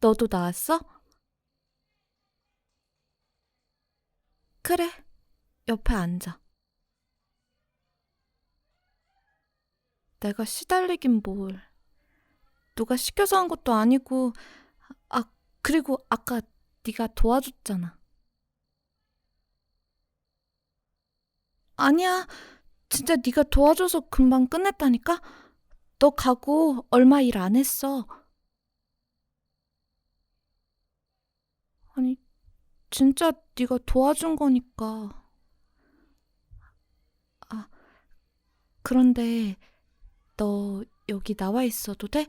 너도 나왔어? 그래, 옆에 앉아. 내가 시달리긴 뭘. 누가 시켜서 한 것도 아니고, 아, 그리고 아까 네가 도와줬잖아. 아니야, 진짜 네가 도와줘서 금방 끝냈다니까? 너 가고 얼마 일 안 했어. 아니, 진짜 네가 도와준 거니까. 아, 그런데 너 여기 나와 있어도 돼?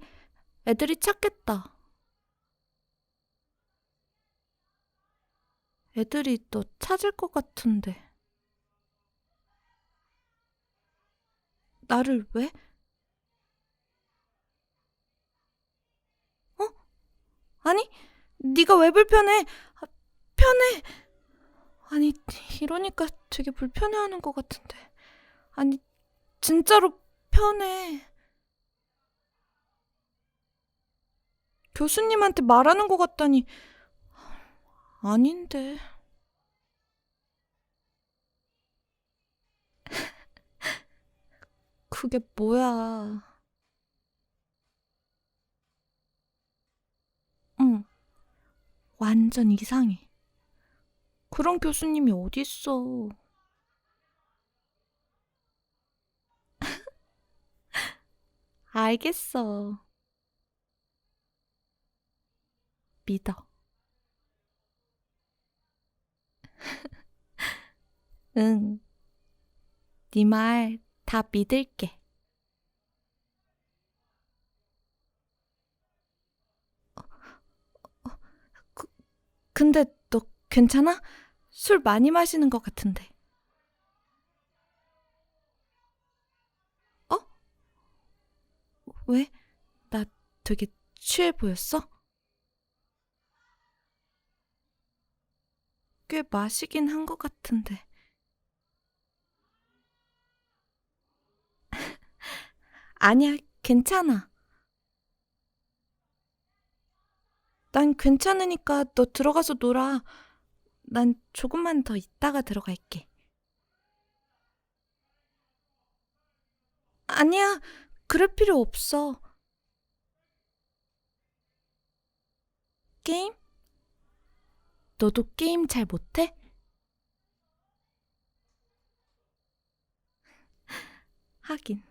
애들이 찾겠다. 애들이 너 찾을 것 같은데. 나를 왜? 어? 아니, 네가 왜 불편해? 아, 편해. 아니, 이러니까 되게 불편해하는 것 같은데. 아니, 진짜로 편해. 교수님한테 말하는 것 같다니. 아닌데. 그게 뭐야. 응. 완전 이상해. 그런 교수님이 어딨어. 알겠어. 믿어. 응. 네 말 다 믿을게. 근데 너 괜찮아? 술 많이 마시는 것 같은데. 어? 왜? 나 되게 취해 보였어? 꽤 마시긴 한 것 같은데. 아니야, 괜찮아. 난 괜찮으니까 너 들어가서 놀아. 난 조금만 더 있다가 들어갈게. 아니야, 그럴 필요 없어. 게임? 너도 게임 잘 못해? 하긴.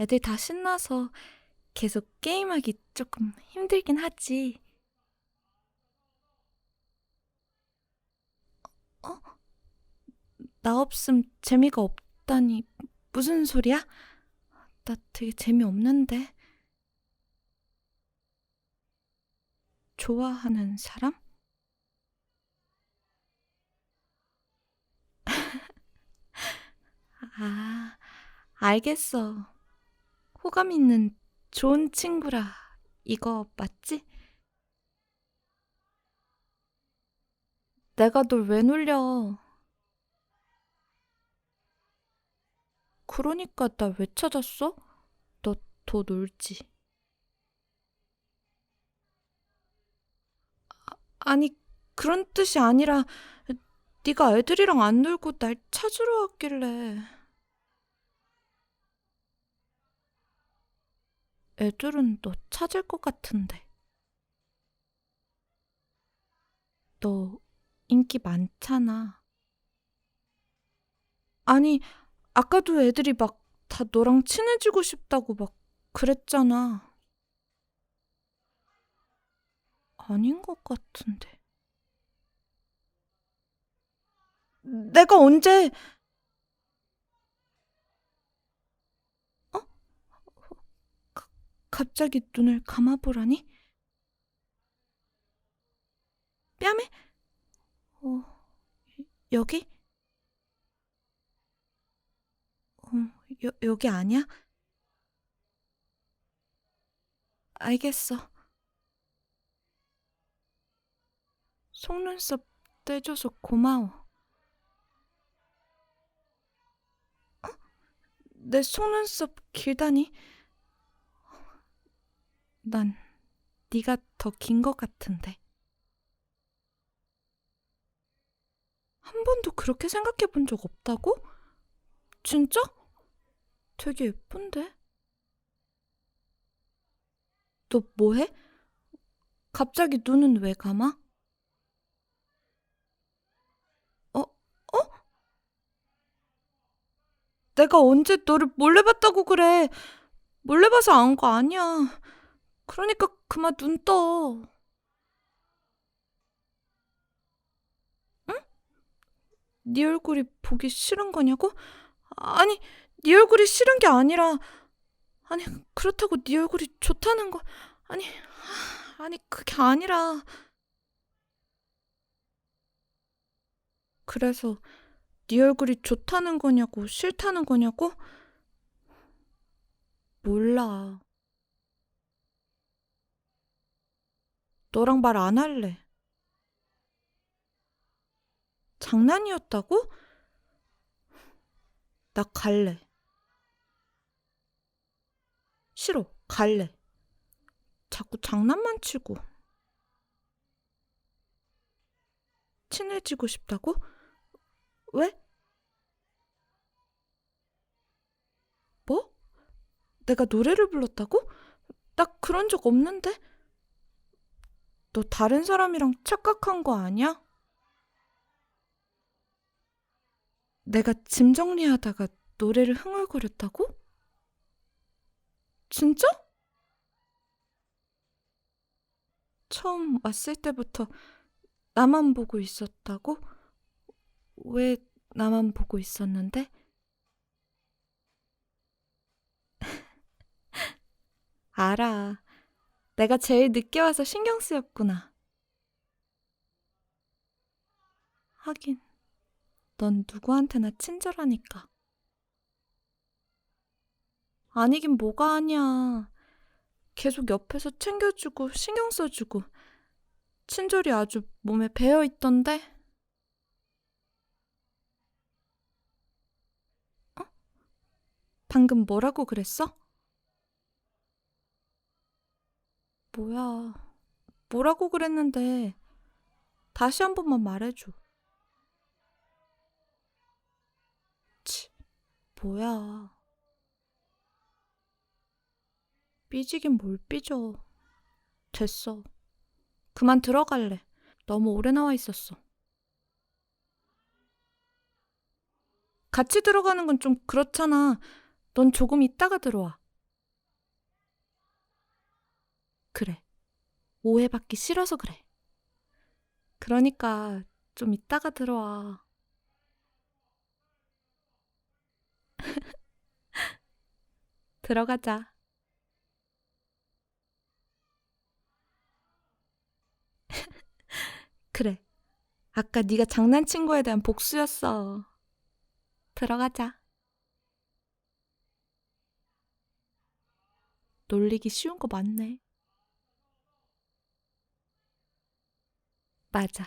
애들 다 신나서 계속 게임하기 조금 힘들긴 하지. 어? 나 없음 재미가 없다니 무슨 소리야? 나 되게 재미없는데. 좋아하는 사람? 아, 알겠어. 호감 있는 좋은 친구라 이거 맞지? 내가 널 왜 놀려? 그러니까 나 왜 찾았어? 너 더 놀지. 아, 아니 그런 뜻이 아니라 네가 애들이랑 안 놀고 날 찾으러 왔길래. 애들은 너 찾을 것 같은데. 너 인기 많잖아. 아니, 아까도 애들이 막 다 너랑 친해지고 싶다고 막 그랬잖아. 아닌 것 같은데. 내가 언제, 어? 가, 갑자기 눈을 감아보라니? 뺨에? 어, 여기? 어, 여, 여기 아니야? 알겠어. 속눈썹 떼줘서 고마워. 어? 내 속눈썹 길다니? 난 네가 더 긴 것 같은데. 한 번도 그렇게 생각해 본 적 없다고? 진짜? 되게 예쁜데? 너 뭐해? 갑자기 눈은 왜 감아? 어, 어? 내가 언제 너를 몰래 봤다고 그래. 몰래 봐서 안 거 아니야. 그러니까 그만 눈 떠. 응? 네 얼굴이 보기 싫은 거냐고? 아니, 네 얼굴이 싫은 게 아니라 아니, 그렇다고 네 얼굴이 좋다는 거 아니, 하, 아니 그게 아니라 그래서 네 얼굴이 좋다는 거냐고 싫다는 거냐고? 몰라. 너랑 말 안 할래. 장난이었다고? 나 갈래. 싫어, 갈래. 자꾸 장난만 치고. 친해지고 싶다고? 왜? 뭐? 내가 노래를 불렀다고? 나 그런 적 없는데? 너 다른 사람이랑 착각한 거 아니야? 내가 짐 정리하다가 노래를 흥얼거렸다고? 진짜? 처음 왔을 때부터 나만 보고 있었다고? 왜 나만 보고 있었는데? 알아. 내가 제일 늦게 와서 신경 쓰였구나. 하긴, 넌 누구한테나 친절하니까. 아니긴 뭐가 아니야. 계속 옆에서 챙겨주고 신경 써주고 친절이 아주 몸에 배어 있던데. 어? 방금 뭐라고 그랬어? 뭐야. 뭐라고 그랬는데 다시 한 번만 말해줘. 뭐야. 삐지긴 뭘 삐져. 됐어. 그만 들어갈래. 너무 오래 나와 있었어. 같이 들어가는 건 좀 그렇잖아. 넌 조금 있다가 들어와. 그래. 오해받기 싫어서 그래. 그러니까 좀 있다가 들어와. 들어가자. 그래. 아까 네가 장난친 거에 대한 복수였어. 들어가자. 놀리기 쉬운 거 맞네. 맞아.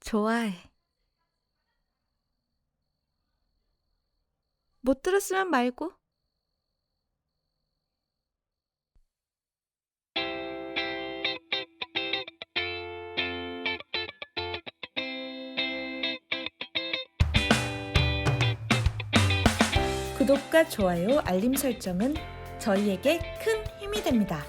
좋아해. 못 들었으면 말고. 구독과 좋아요, 알림 설정은 저희에게 큰 힘이 됩니다.